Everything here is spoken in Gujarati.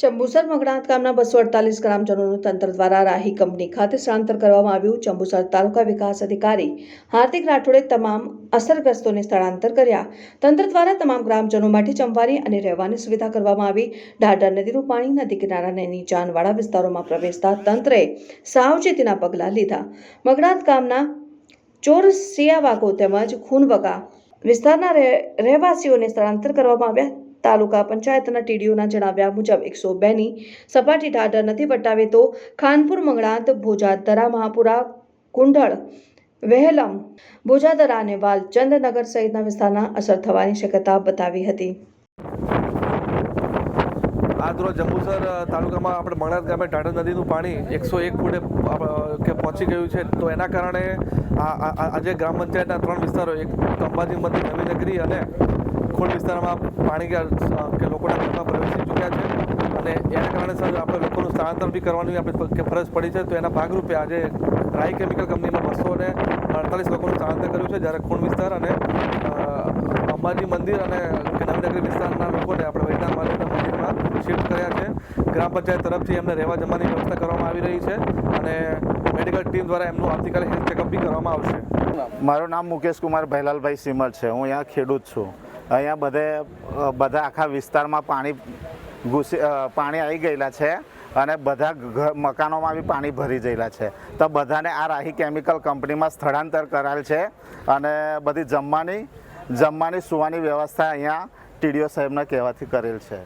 ચંબુસર મગણાત ગામના બસો અડતાલીસ ગ્રામજનોનું તંત્ર દ્વારા રાહી કંપની ખાતે સ્થળાંતર કરવામાં આવ્યું. ચંબુસર તાલુકા વિકાસ અધિકારી હાર્દિક રાઠોડે તમામ અસરગ્રસ્તોને સ્થળાંતર કર્યા. તંત્ર દ્વારા તમામ ગ્રામજનો માટે જમવાની અને રહેવાની સુવિધા કરવામાં આવી. ઢાઢર નદીનું પાણી નદી કિનારાને નીચાણવાળા વિસ્તારોમાં પ્રવેશતા તંત્રએ સાવચેતીના પગલાં લીધા. મગણાત ગામના ચોર સિયાવાગો તેમજ ખૂનવગા વિસ્તારના રહે- રહેવાસીઓને સ્થળાંતર કરવામાં આવ્યા. તાલુકા પંચાયતના ટીડીઓના જણાવ્યા મુજબ એકસો બેની સપાટી ટાઢર નથી વટાવે તો ખાનપુર મંગળાત ભોજાદરા મહાપુરા, કુંડળ, વહેલમ ભોજાદરા અને વાલચંદનગર સહિતના વિસ્તારના અસર થવાની શક્યતા બતાવી હતી. આજ રોજ જંબુસર તાલુકામાં આપણે મંગળાત ગામે ઢાઢર નદીનું પાણી એકસો એક ફૂટે કે પહોંચી ગયું છે. તો એના કારણે આજે ગ્રામ પંચાયતના ત્રણ વિસ્તારો, એક અંબાજી મંદિર નવી નગરી અને ખોડ વિસ્તારમાં પાણી કે લોકોના ઘરમાં પ્રવેશી ચૂક્યા છે. અને એના કારણે સર, આપણે લોકોનું સ્થળાંતર બી કરવાની આપણે ફરજ પડી છે. તો એના ભાગરૂપે આજે ડ્રાય કેમિકલ કંપનીમાં બસો અને અડતાલીસ લોકોનું સ્થળાંતર કર્યું છે. જ્યારે ખૂણ વિસ્તાર અને અંબાજી મંદિર અને નવીનગરી વિસ્તારના લોકોને આપણે વૈદ્યનાથ મહાદેવના મંદિરમાં શિફ્ટ કર્યા છે. ગ્રામ પંચાયત તરફથી એમને રહેવા જમવાની વ્યવસ્થા કરવામાં આવી રહી છે અને મેડિકલ ટીમ દ્વારા એમનું આવતીકાલે હેલ્થ ચેકઅપ બી કરવામાં આવશે. મારું નામ મુકેશ કુમાર ભૈલાલભાઈ સિમર છે. હું અહીંયા ખેડૂત છું. અહીંયા બધે બધા આખા વિસ્તારમાં પાણી ઘૂસી પાણી આવી ગયેલા છે અને બધા મકાનોમાં બી પાણી ભરી ગયેલા છે. તો બધાને આ રાહી કેમિકલ કંપનીમાં સ્થળાંતર કરાયેલ છે અને બધી જમવાની જમવાની, સુવાની વ્યવસ્થા અહીંયા ટીડીઓ સાહેબના કહેવાથી કરેલ છે.